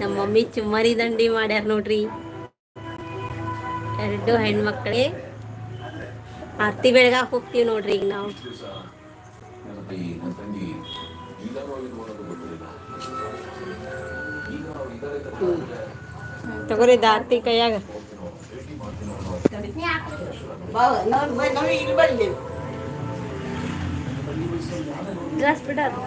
ನಮ್ಮ ಮಮ್ಮಿ ಚುಮ್ಮರಿ ದಂಡಿ ಮಾಡ್ಯಾರ ನೋಡ್ರಿ ಎರಡು ಹೆಣ್ಮಕ್ಳೇ ಆರ್ತಿ ಬೆಳಗಾಗ ಹೋಗ್ತೀವಿ ನೋಡ್ರಿ ಈಗ ನಾವು ತಗೋರಿ ಇದ್ ಆರ್ತಿ ಕೈಯಾಗ ಡ್ರೆಸ್ ಬಿಡೋದು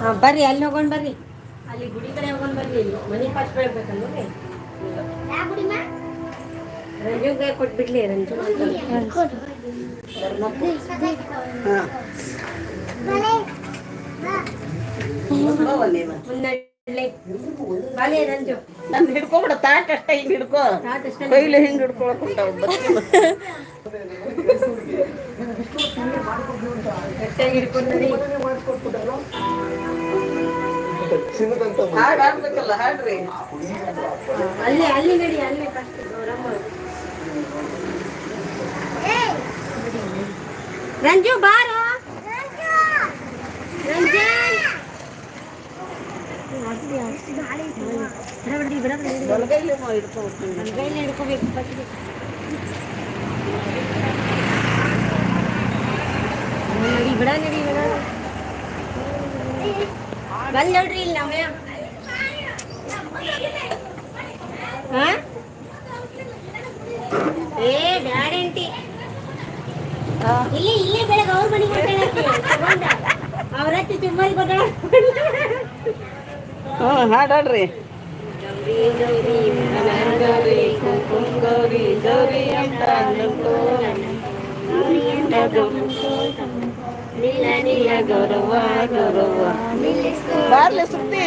ಹಾ ಬರ್ರಿ ಅಲ್ಲಿ ಹೋಗೋಣ ಬರ್ರಿ ಅಲ್ಲಿ ಗುಡಿ ಕಡೆ ಹೋಗೋಣ ಬರ್ರಿ ಮನಿ ಫಸ್ಟ್ ಬೆಳ್ಬೇಕಲ್ಲ ರಂಜುಗೆ ಕೊಟ್ಬಿಡ್ಲಿ ರಂಜು ಹಾಂ ನನ್ ಹಿಡ್ಕೊಬಿಡ ತಾಟ್ ಅಷ್ಟ ಹಿಂಗ್ ಹಿಡ್ಕೋ. ಕೈಲಿ ಹಿಂಗ್ ಹಿಡ್ಕೊಳಕ್ ಹಾಡ್ಬೇಕಲ್ಲ ಹಾಡ್ರಿ. ಅಲ್ಲಿ ಅಲ್ಲಿ ನಡಿ ಅಲ್ಲಿ ಫಸ್ಟ್ ಗೌರಮ್ಮ ರಂಜು ಬಾರೋ. ಬಿಡ ಬಂದ್ ನೋಡ್ರಿ ಇಲ್ಲಿ ನಮ್ಮಯ್ಯ ಹಾ ಏ ಬ್ಯಾಡ ಆಂಟಿ ಇಲ್ಲಿ ಇಲ್ಲೇ ಬೆಳಗ್ಗೆ ಅವ್ರ ಮನೆಗೆ ಹೊಂಟಾಳ ಅವ್ರ ಹತ್ತಿ ಚುಮ್ಮರಿ ಕೊಟ್ಟಾಳ ಹ್ಮ್ ಬಾರ್ಲೆ ಸುತ್ತಿ.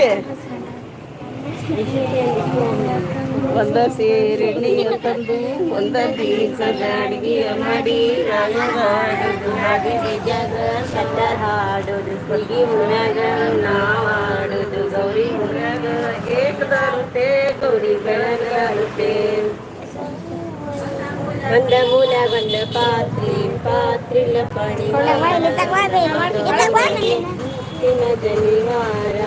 ಒಂದ ಸೇರಿ ನೀರು ತಂದು, ಒಂದ ಬೀಸದ ಅಡಿಗೆ ಮಾಡಿ ಹಾಡೋದು. ಹಾಡಿದ. ಹುಡುಗಿ ಮುನ್ಯಾಗ ನಾವು ಗೌರಿ ಮುನ್ಯಾಗ ಏಕದಾರುತ್ತೆ ಗೌರಿ ಬೆಳಗಾರುತ್ತೆ ಬಂದ ಮೂಲ ಬಂದ ಪಾತ್ರಿ ಪಾತ್ರಿಲ ಪಾಣಿ ಮುತ್ತಿನ ಜನಿವಾರ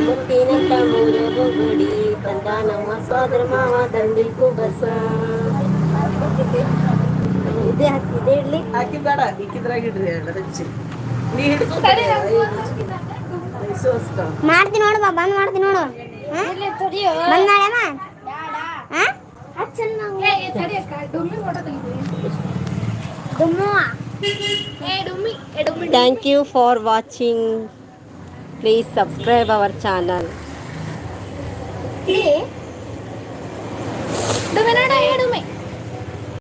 ಮುತ್ತಿನ ಮೂಲ ಬುಗುಡಿ ತಂದ ನಮ್ಮ ಸೋದರ ಮಾವ ದಂಡಿ ಕುಬಸ ಇದೆ ಹಾಕಿದೆ ಇಡ್ಲಿ ಹಾಕಿ ಬೇಡ ಇಕ್ಕಿದ್ರಾಗ ಇಡ್ರಿ ಎರಡು ಹಚ್ಚಿ ನೀ ಹಿಡ್ಕೊ ಸೋಸ್ತಾವ ಮಾಡ್ತೀನಿ ನೋಡು ಬಂದ್ ಮಾಡ್ತೀನಿ ನೋಡು ಬಂದಾಳಮ್ಮ thank you for watching please subscribe our channel